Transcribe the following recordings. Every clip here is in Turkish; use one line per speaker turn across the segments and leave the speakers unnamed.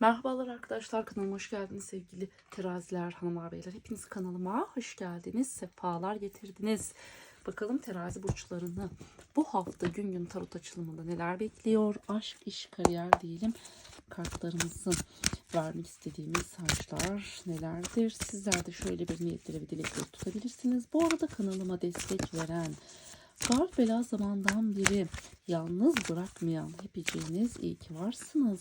Merhabalar arkadaşlar kanalıma hoş geldiniz sevgili teraziler, hanımlar, beyler. Hepiniz kanalıma hoş geldiniz, sefalar getirdiniz. Bakalım terazi burçlarını bu hafta gün gün tarot açılımında neler bekliyor? Aşk, iş, kariyer diyelim. Kartlarımızın vermek istediği mesajlar nelerdir? Sizler de şöyle bir niyetleri ve dilekleri tutabilirsiniz. Bu arada kanalıma destek veren, Gar bela zamandan beri yalnız bırakmayan hepiciniz iyi ki varsınız.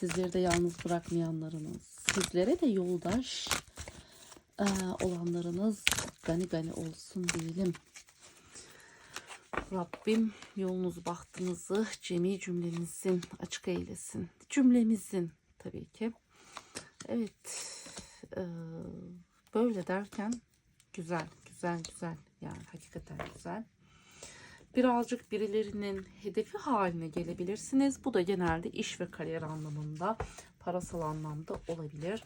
Sizleri de yalnız bırakmayanlarınız, sizlere de yoldaş eee, olanlarınız gani gani olsun diyelim. Rabbim yolunuzu bahtınızı cemi cümlemizin açık eylesin. Cümlemizin tabii ki. Evet. eee, böyle derken güzel, güzel, güzel. Yani hakikaten güzel. Birazcık birilerinin hedefi haline gelebilirsiniz. Bu da genelde iş ve kariyer anlamında, parasal anlamda olabilir.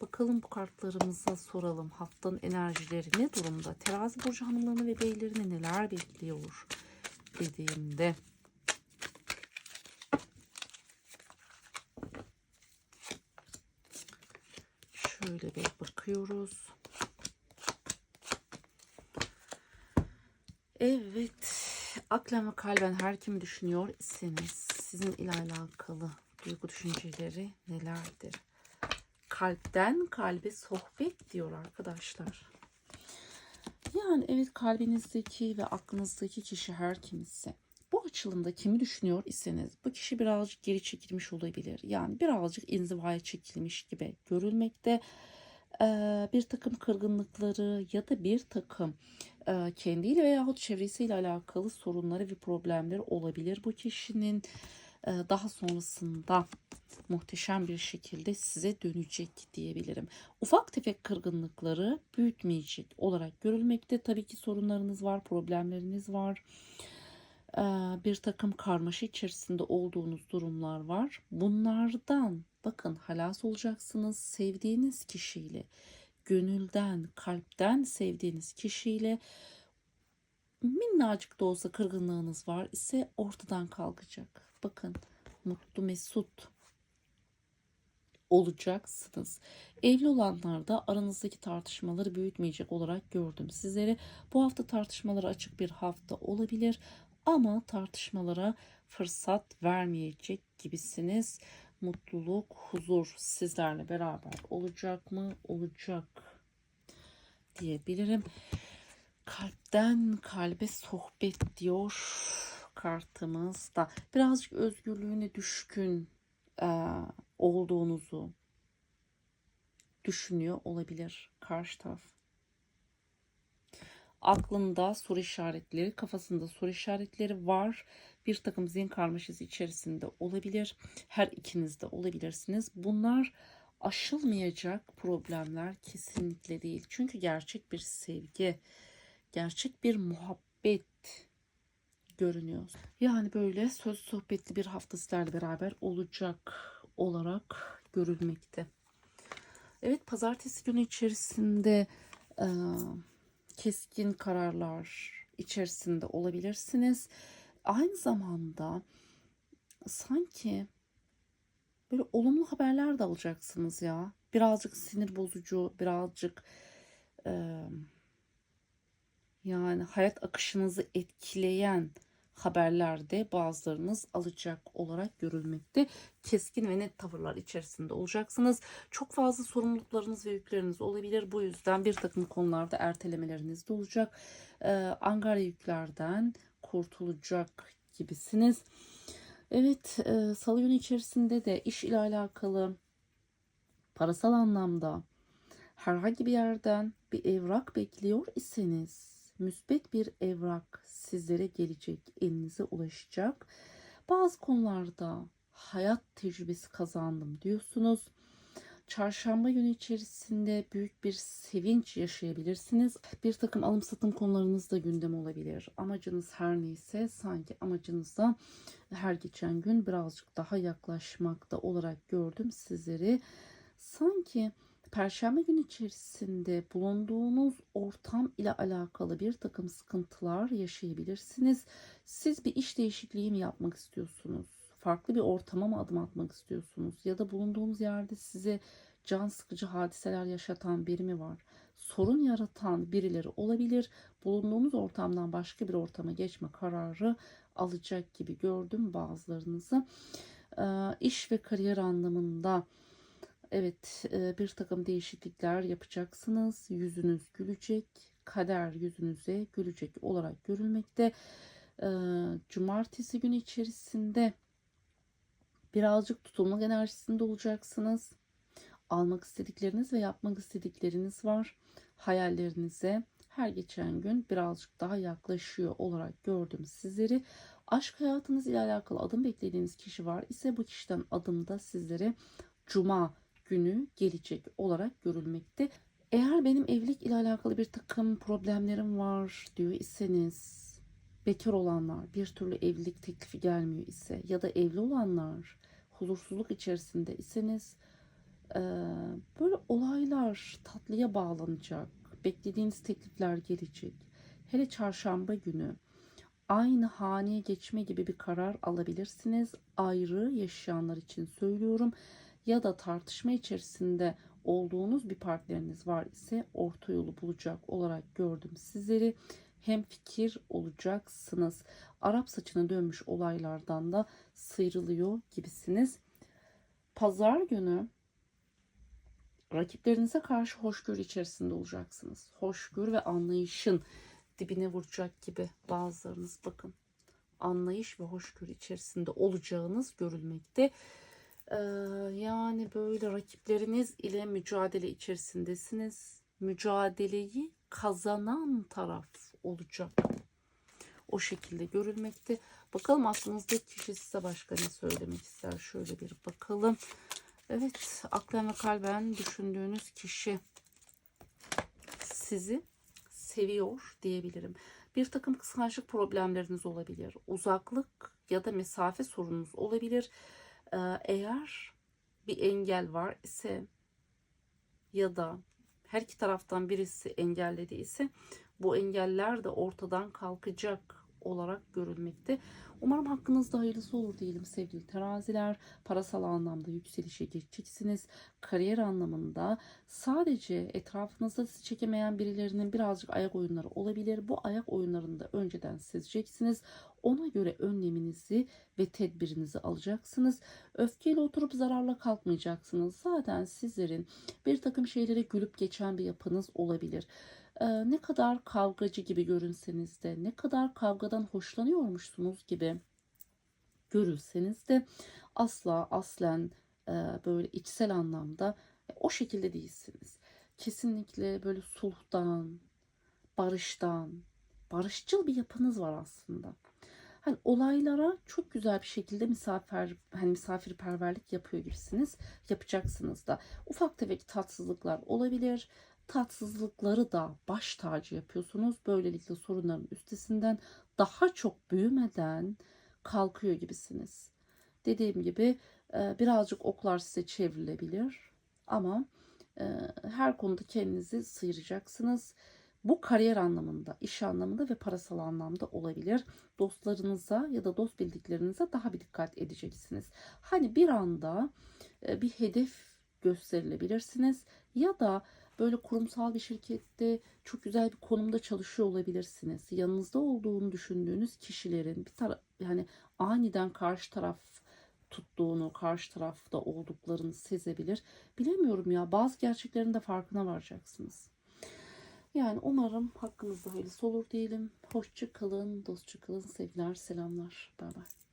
Bakalım bu kartlarımıza soralım. Haftanın enerjileri ne durumda? Terazi burcu hanımlarını ve beylerini neler bekliyor dediğimde. Şöyle bir bakıyoruz. Evet. Aklen ve kalben her kimi düşünüyor iseniz sizin ile alakalı duygu düşünceleri nelerdir? Kalpten kalbe sohbet diyor arkadaşlar. Yani evet kalbinizdeki ve aklınızdaki kişi her kimse. Bu açılımda kimi düşünüyor iseniz bu kişi birazcık geri çekilmiş olabilir. Yani birazcık inzivaya çekilmiş gibi görülmekte. Ee, bir takım kırgınlıkları ya da bir takım kendiyle veyahut çevresiyle alakalı sorunları ve problemleri olabilir bu kişinin. Ee, daha sonrasında muhteşem bir şekilde size dönecek diyebilirim. Ufak tefek kırgınlıkları büyütmeyecek olarak görülmekte. Tabii ki sorunlarınız var, problemleriniz var. Ee, bir takım karmaşa içerisinde olduğunuz durumlar var. Bunlardan bakın halas olacaksınız sevdiğiniz kişiyle, gönülden, kalpten sevdiğiniz kişiyle minnacık da olsa kırgınlığınız var ise ortadan kalkacak. Bakın mutlu mesut olacaksınız. Evli olanlar da aranızdaki tartışmaları büyütmeyecek olarak gördüm sizleri. Bu hafta tartışmalara açık bir hafta olabilir ama tartışmalara fırsat vermeyecek gibisiniz. Mutluluk, huzur sizlerle beraber olacak mı? Olacak diyebilirim. Kalpten kalbe sohbet diyor kartımızda. Birazcık özgürlüğüne düşkün e, olduğunuzu düşünüyor olabilir karşı taraf. Aklında soru işaretleri, kafasında soru işaretleri var. Bir takım zihin karmaşası içerisinde olabilir. Her ikiniz de olabilirsiniz. Bunlar aşılmayacak problemler kesinlikle değil. Çünkü gerçek bir sevgi, gerçek bir muhabbet görünüyor. Yani böyle söz sohbetli bir hafta sizlerle beraber olacak olarak görülmekte. Evet pazartesi günü içerisinde e, keskin kararlar içerisinde olabilirsiniz. Aynı zamanda sanki böyle olumlu haberler de alacaksınız ya. Birazcık sinir bozucu, birazcık e, yani hayat akışınızı etkileyen haberlerde bazılarınız alacak olarak görülmekte. Keskin ve net tavırlar içerisinde olacaksınız. Çok fazla sorumluluklarınız ve yükleriniz olabilir. Bu yüzden bir takım konularda ertelemeleriniz de olacak. Ee, angarya yüklerden kurtulacak gibisiniz. Evet, e, salı günü içerisinde de iş ile alakalı parasal anlamda herhangi bir yerden bir evrak bekliyor iseniz müsbet bir evrak sizlere gelecek, elinize ulaşacak. Bazı konularda hayat tecrübesi kazandım diyorsunuz. Çarşamba günü içerisinde büyük bir sevinç yaşayabilirsiniz. Bir takım alım satım konularınız da gündem olabilir. Amacınız her neyse sanki amacınıza her geçen gün birazcık daha yaklaşmakta olarak gördüm sizleri. Sanki Perşembe günü içerisinde bulunduğunuz ortam ile alakalı bir takım sıkıntılar yaşayabilirsiniz. Siz bir iş değişikliği mi yapmak istiyorsunuz? farklı bir ortama mı adım atmak istiyorsunuz? Ya da bulunduğunuz yerde size can sıkıcı hadiseler yaşatan biri mi var? Sorun yaratan birileri olabilir. Bulunduğunuz ortamdan başka bir ortama geçme kararı alacak gibi gördüm bazılarınızı. İş ve kariyer anlamında evet e, bir takım değişiklikler yapacaksınız. Yüzünüz gülecek. Kader yüzünüze gülecek olarak görülmekte. Ee, cumartesi günü içerisinde birazcık tutulmak enerjisinde olacaksınız. Almak istedikleriniz ve yapmak istedikleriniz var. Hayallerinize her geçen gün birazcık daha yaklaşıyor olarak gördüm sizleri. Aşk hayatınız ile alakalı adım beklediğiniz kişi var ise bu kişiden adım da sizlere cuma günü gelecek olarak görülmekte. Eğer benim evlilik ile alakalı bir takım problemlerim var diyor iseniz bekar olanlar bir türlü evlilik teklifi gelmiyor ise ya da evli olanlar huzursuzluk içerisinde iseniz böyle olaylar tatlıya bağlanacak. Beklediğiniz teklifler gelecek. Hele çarşamba günü aynı haneye geçme gibi bir karar alabilirsiniz. Ayrı yaşayanlar için söylüyorum. Ya da tartışma içerisinde olduğunuz bir partneriniz var ise orta yolu bulacak olarak gördüm sizleri. Hem fikir olacaksınız. Arap saçına dönmüş olaylardan da sıyrılıyor gibisiniz. Pazar günü rakiplerinize karşı hoşgörü içerisinde olacaksınız. Hoşgörü ve anlayışın dibine vuracak gibi bazılarınız bakın. Anlayış ve hoşgörü içerisinde olacağınız görülmekte. Ee, yani böyle rakipleriniz ile mücadele içerisindesiniz. Mücadeleyi kazanan taraf olacak. O şekilde görülmekte. Bakalım aklınızdaki kişi size başka ne söylemek ister? Şöyle bir bakalım. Evet, aklen ve kalben düşündüğünüz kişi sizi seviyor diyebilirim. Bir takım kıskançlık problemleriniz olabilir. Uzaklık ya da mesafe sorununuz olabilir. Ee, eğer bir engel var ise ya da her iki taraftan birisi engellediyse bu engeller de ortadan kalkacak olarak görülmekte. Umarım hakkınızda hayırlısı olur diyelim sevgili teraziler. Parasal anlamda yükselişe geçeceksiniz. Kariyer anlamında sadece etrafınızda sizi çekemeyen birilerinin birazcık ayak oyunları olabilir. Bu ayak oyunlarını da önceden sezeceksiniz. Ona göre önleminizi ve tedbirinizi alacaksınız. Öfkeyle oturup zararla kalkmayacaksınız. Zaten sizlerin bir takım şeylere gülüp geçen bir yapınız olabilir e, ne kadar kavgacı gibi görünseniz de ne kadar kavgadan hoşlanıyormuşsunuz gibi görülseniz de asla aslen e, böyle içsel anlamda e, o şekilde değilsiniz. Kesinlikle böyle sulhtan, barıştan, barışçıl bir yapınız var aslında. Hani olaylara çok güzel bir şekilde misafir hani misafirperverlik yapıyor gibisiniz. Yapacaksınız da. Ufak tefek tatsızlıklar olabilir tatsızlıkları da baş tacı yapıyorsunuz. Böylelikle sorunların üstesinden daha çok büyümeden kalkıyor gibisiniz. Dediğim gibi e, birazcık oklar size çevrilebilir ama e, her konuda kendinizi sıyıracaksınız. Bu kariyer anlamında, iş anlamında ve parasal anlamda olabilir. Dostlarınıza ya da dost bildiklerinize daha bir dikkat edeceksiniz. Hani bir anda e, bir hedef gösterilebilirsiniz ya da böyle kurumsal bir şirkette çok güzel bir konumda çalışıyor olabilirsiniz. Yanınızda olduğunu düşündüğünüz kişilerin bir taraf yani aniden karşı taraf tuttuğunu, karşı tarafta olduklarını sezebilir. Bilemiyorum ya bazı gerçeklerin de farkına varacaksınız. Yani umarım hakkınızda hayırlısı olur diyelim. Hoşça kalın, dostça kalın, sevgiler, selamlar. Bay bay.